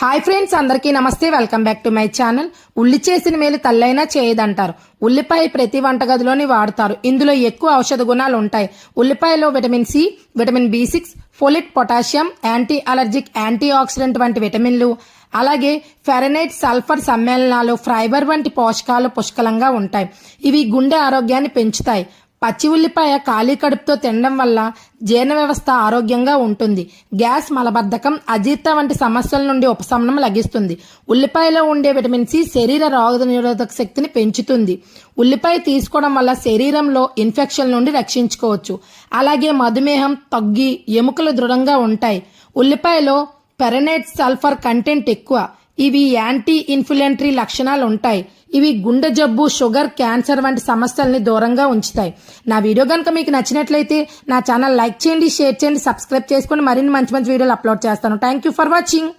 Hi friends అందరికీ నమస్తే. Welcome back to my channel. ఉల్లి చేసిన మేలు తల్లైనా చేయదంటారు. ఉల్లిపాయ ప్రతి వంటగదిలోని వాడతారు. ఇందులో ఎక్కువ ఔషధ గుణాలు ఉంటాయి. ఉల్లిపాయలో vitamin C vitamin B six folate potassium anti allergic antioxidant వంటి విటమిన్లు. అలాగే ఫెరనైట్ సల్ఫర్ సమ్మేళనాలు ఫైబర్ వంటి పోషకాలు పుష్కలంగా ఉంటాయి. ఇవి గుండె ఆరోగ్యాన్ని పెంచుతాయి. పచ్చి ఉల్లిపాయ ఖాళీ కడుపుతో తినడం వల్ల జీర్ణ వ్యవస్థ ఆరోగ్యంగా ఉంటుంది. గ్యాస్ మలబద్ధకం అజీర్త వంటి సమస్యల నుండి ఉపశమనం లభిస్తుంది. ఉల్లిపాయలో ఉండే విటమిన్ సి శరీర రోగ నిరోధక శక్తిని పెంచుతుంది. ఉల్లిపాయ తీసుకోవడం వల్ల శరీరంలో ఇన్ఫెక్షన్ నుండి రక్షించుకోవచ్చు. అలాగే మధుమేహం తగ్గి ఎముకలు దృఢంగా ఉంటాయి. ఉల్లిపాయలో పెరనైట్ సల్ఫర్ కంటెంట్ ఎక్కువ. ఇవి యాంటీ ఇన్ఫ్లుయెంటరీ లక్షణాలు ఉంటాయి ఇవి గుండె జబ్బు షుగర్ క్యాన్సర్ వంటి సమస్యల్ని దూరంగా ఉంచుతాయి. నా వీడియో కనుక మీకు నచ్చినట్లయితే నా ఛానల్ లైక్ చేయండి షేర్ చేయండి సబ్స్క్రైబ్ చేసుకొని మరిన్ని మంచి మంచి వీడియోలు అప్లోడ్ చేస్తాను. Thank you for watching.